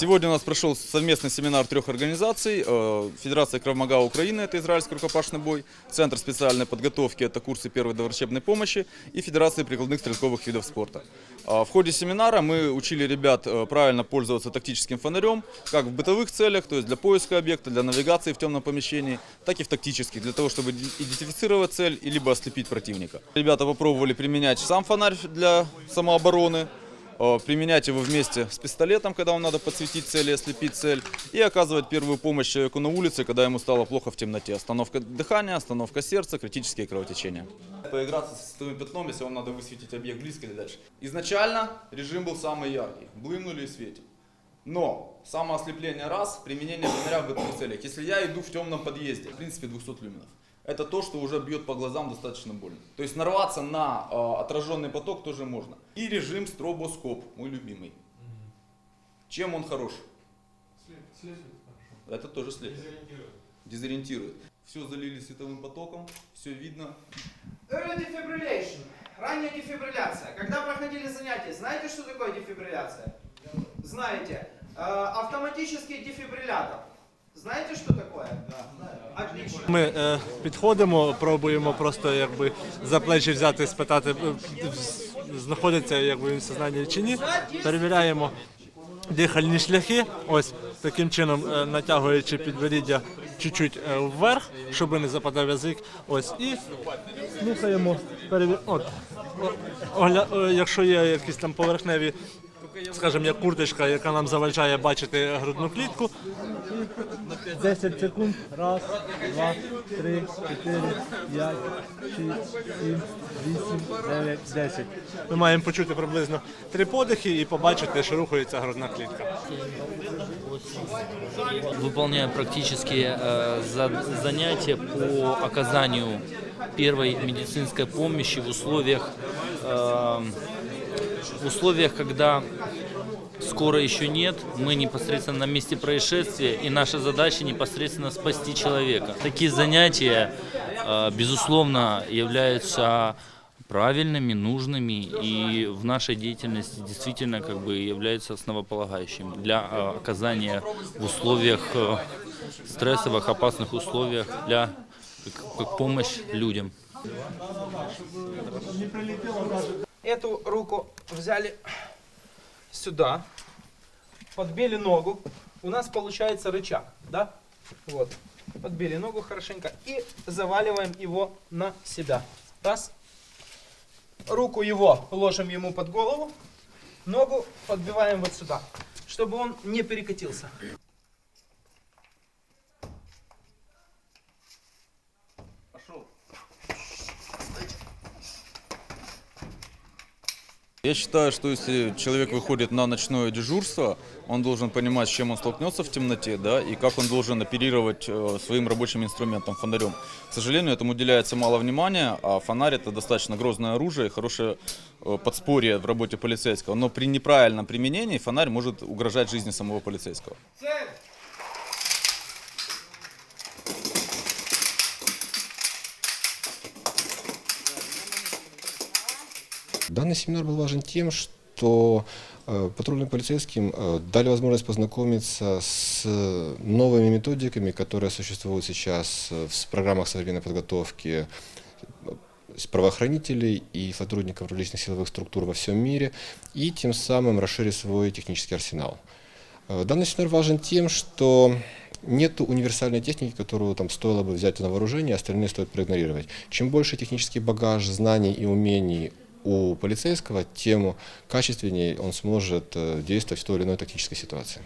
Сегодня у нас прошел совместный семинар трех организаций. Э, Федерация Кравмага Украины, это израильский рукопашный бой, Центр специальной подготовки, это курсы первой доврачебной помощи и Федерация прикладных стрелковых видов спорта. А В ходе семинара мы учили ребят э, правильно пользоваться тактическим фонарем, как в бытовых целях, то есть для поиска объекта, для навигации в темном помещении, так и в тактических, для того, чтобы идентифицировать цель и либо ослепить противника. Ребята попробовали применять сам фонарь для самообороны, э, применять его вместе с пистолетом, когда вам надо подсветить цель и ослепить цель, и оказывать первую помощь человеку на улице, когда ему стало плохо в темноте. Остановка дыхания, остановка сердца, критические кровотечения. Поиграться с световым пятном, если вам надо высветить объект близко или дальше. Изначально режим был самый яркий, блымнули и светим. Но самоослепление раз, применение фонаря в бытовых целях. Если я иду в темном подъезде, в принципе 200 люминов, это то, что уже бьет по глазам достаточно больно. То есть нарваться на э, отраженный поток тоже можно. И режим стробоскоп, мой любимый. Чем он хорош? Это тоже след. Дезориентирует. Все залили световым потоком, все видно. Early defibrillation. Ранняя дефибрилляция. Когда проходили занятия, знаете, что такое дефибрилляция? Знаете. Э, автоматический дефибриллятор. Знаете, что такое? Ми е, підходимо, пробуємо просто якби за плечі взяти, спитати, е, знаходиться якби він в сознанні чи ні. Перевіряємо дихальні шляхи. Ось таким чином е, натягуючи підборіддя чуть-чуть е, вверх, щоб не западав язик. Ось і слухаємо. Перевір... От, о- огля... е, Якщо є якісь там поверхневі, скажімо, як курточка, яка нам заважає бачити грудну клітку, 10 секунд. Раз, два, три, чотири, п'ять, шість, сім, вісім, дев'ять, десять. Ми маємо почути приблизно три подихи і побачити, що рухається грудна клітка. выполняя практические э, за- занятия по оказанию первой медицинской помощи в условиях, э, в условиях, когда скоро еще нет, мы непосредственно на месте происшествия, и наша задача непосредственно спасти человека. Такие занятия, э, безусловно, являются правильными, нужными и в нашей деятельности действительно как бы являются основополагающими для э, оказания в условиях э, стрессовых, опасных условиях для как, помощь людям. Эту руку взяли сюда, подбили ногу. У нас получается рычаг, да? Вот. Подбили ногу хорошенько и заваливаем его на себя. Раз. Руку его ложим ему под голову, ногу подбиваем вот сюда, чтобы он не перекатился. Я считаю, что если человек выходит на ночное дежурство, он должен понимать, с чем он столкнется в темноте, да, и как он должен оперировать э, своим рабочим инструментом, фонарем. К сожалению, этому уделяется мало внимания, а фонарь это достаточно грозное оружие, хорошее э, подспорье в работе полицейского. Но при неправильном применении фонарь может угрожать жизни самого полицейского. Данный семинар был важен тем, что э, патрульным полицейским э, дали возможность познакомиться с новыми методиками, которые существуют сейчас э, в программах современной подготовки э, правоохранителей и сотрудников различных силовых структур во всем мире, и тем самым расширить свой технический арсенал. Э, Данный семинар важен тем, что нет универсальной техники, которую там стоило бы взять на вооружение, остальные стоит проигнорировать. Чем больше технический багаж знаний и умений у полицейского, тем качественнее он сможет э, действовать в той или иной тактической ситуации.